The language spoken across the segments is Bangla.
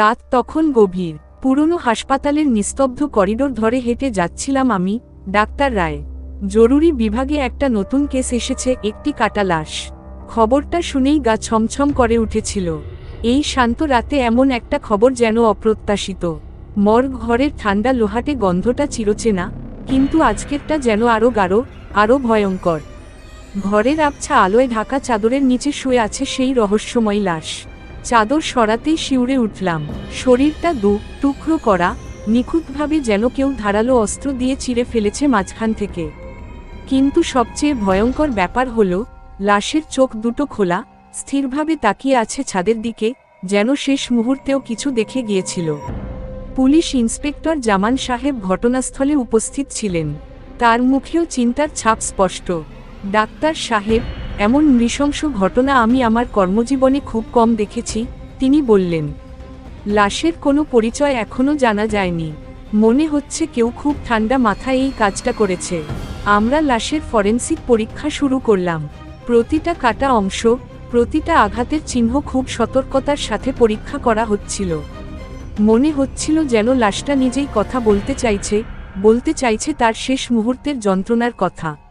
রাত তখন গভীর। পুরনো হাসপাতালের নিস্তব্ধ করিডোর ধরে হেঁটে যাচ্ছিলাম আমি, ডাক্তার রায়। জরুরি বিভাগে একটা নতুন কেস এসেছে, একটি কাটা লাশ। খবরটা শুনেই গা ছমছম করে উঠেছিল। এই শান্ত রাতে এমন একটা খবর যেন অপ্রত্যাশিত। মর্গ ঘরের ঠান্ডা লোহাটে গন্ধটা চিরচেনা কিন্তু আজকেরটা যেন আরও গাঢ় আরও ভয়ঙ্কর। ঘরের আবছা আলোয় ঢাকা চাদরের নিচে শুয়ে আছে সেই রহস্যময় লাশ। চাদর সরাতেই শিউরে উঠলাম। শরীরটা দু, টুকরো করা, নিখুঁতভাবে যেন কেউ ধারালো অস্ত্র দিয়ে চিরে ফেলেছে মাঝখান থেকে। কিন্তু সবচেয়ে ভয়ঙ্কর ব্যাপার হল, লাশের চোখ দুটো খোলা, স্থিরভাবে তাকিয়ে আছে ছাদের দিকে, যেন শেষ মুহূর্তেও কিছু দেখে গিয়েছিল। পুলিশ ইন্সপেক্টর জামান সাহেব ঘটনাস্থলে উপস্থিত ছিলেন। তার মুখেও চিন্তার ছাপ স্পষ্ট। ডাক্তার সাহেব এমন নৃশংস ঘটনা আমি আমার কর্মজীবনে খুব কম দেখেছি, তিনি বললেন। লাশের কোনো পরিচয় এখনও জানা যায়নি। মনে হচ্ছে কেউ খুব ঠান্ডা মাথায় এই কাজটা করেছে। আমরা লাশের ফরেন্সিক পরীক্ষা শুরু করলাম। প্রতিটা কাটা অংশ, প্রতিটা আঘাতের চিহ্ন খুব সতর্কতার সাথে পরীক্ষা করা হচ্ছিল। মনে হচ্ছিল যেন লাশটা নিজেই কথা বলতে চাইছে বলতে চাইছে তার শেষ মুহূর্তের যন্ত্রণার কথা।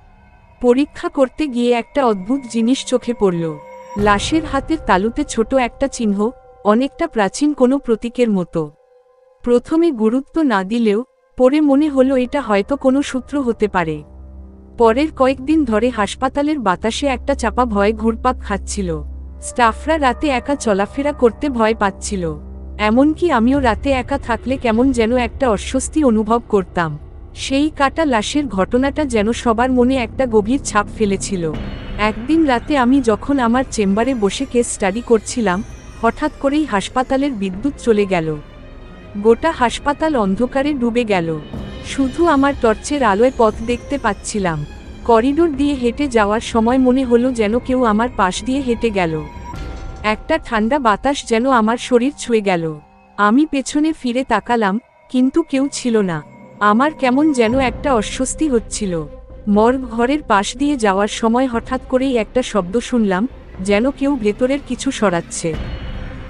পরীক্ষা করতে গিয়ে একটা অদ্ভুত জিনিস চোখে পড়ল। লাশের হাতের তালুতে ছোট একটা চিহ্ন, অনেকটা প্রাচীন কোনো প্রতীকের মতো। প্রথমে গুরুত্ব না দিলেও, পরে মনে হলো এটা হয়তো কোনো সূত্র হতে পারে। পরের কয়েকদিন ধরে হাসপাতালের বাতাসে একটা চাপা ভয় ঘুরপাক খাচ্ছিল। স্টাফরা রাতে একা চলাফেরা করতে ভয় পাচ্ছিল। এমনকি আমিও রাতে একা থাকলে কেমন যেন একটা অস্বস্তি অনুভব করতাম। সেই কাটা লাশের ঘটনাটা যেন সবার মনে একটা গভীর ছাপ ফেলেছিল। একদিন রাতে আমি যখন আমার চেম্বারে বসে কেস স্টাডি করছিলাম, হঠাৎ করেই হাসপাতালের বিদ্যুৎ চলে গেল। গোটা হাসপাতাল অন্ধকারে ডুবে গেল। শুধু আমার টর্চের আলোয় পথ দেখতে পাচ্ছিলাম। করিডোর দিয়ে হেঁটে যাওয়ার সময় মনে হলো যেন কেউ আমার পাশ দিয়ে হেঁটে গেল। একটা ঠান্ডা বাতাস যেন আমার শরীর ছুঁয়ে গেল। আমি পেছনে ফিরে তাকালাম, কিন্তু কেউ ছিল না। আমার কেমন যেন একটা অস্বস্তি হচ্ছিল। মর্গ ঘরের পাশ দিয়ে যাওয়ার সময় হঠাৎ করেই একটা শব্দ শুনলাম, যেন কেউ ভেতরের কিছু সরাচ্ছে।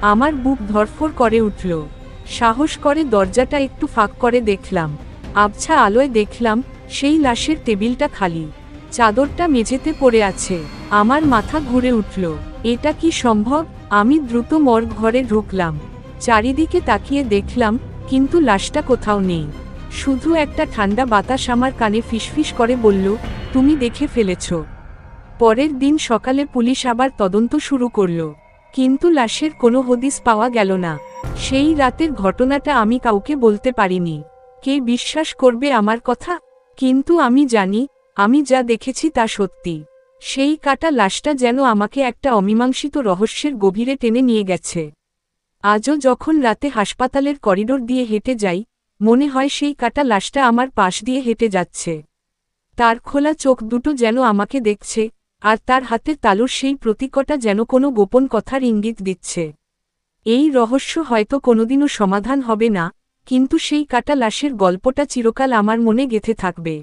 আমার বুক ধরফর করে উঠল। সাহস করে দরজাটা একটু ফাঁক করে দেখলাম। আবছা আলোয় দেখলাম, সেই লাশের টেবিলটা খালি। চাদরটা মেঝেতে পড়ে আছে। আমার মাথা ঘুরে উঠল। এটা কি সম্ভব? আমি দ্রুত মর্গ ঘরে ঢুকলাম। চারিদিকে তাকিয়ে দেখলাম, কিন্তু লাশটা কোথাও নেই। শুধু একটা ঠান্ডা বাতাস আমার কানে ফিসফিস করে বলল, তুমি দেখে ফেলেছ। পরের দিন সকালে পুলিশ আবার তদন্ত শুরু করল। কিন্তু লাশের কোনো হদিস পাওয়া গেল না। সেই রাতের ঘটনাটা আমি কাউকে বলতে পারিনি। কে বিশ্বাস করবে আমার কথা? কিন্তু আমি জানি, আমি যা দেখেছি তা সত্যি। সেই কাটা লাশটা যেন আমাকে একটা অমীমাংসিত রহস্যের গভীরে টেনে নিয়ে গেছে। আজও যখন রাতে হাসপাতালের করিডোর দিয়ে হেঁটে যাই মনে হয় সেই কাটা লাশটা আমার পাশ দিয়ে হেঁটে যাচ্ছে। তার খোলা চোখ দুটো যেন আমাকে দেখছে, আর তার হাতে তালুর সেই প্রতীকটা যেন কোনো গোপন কথার ইঙ্গিত দিচ্ছে। এই রহস্য হয়তো কোনোদিনও সমাধান হবে না, কিন্তু সেই কাটা লাশের গল্পটা চিরকাল আমার মনে গেথে থাকবে।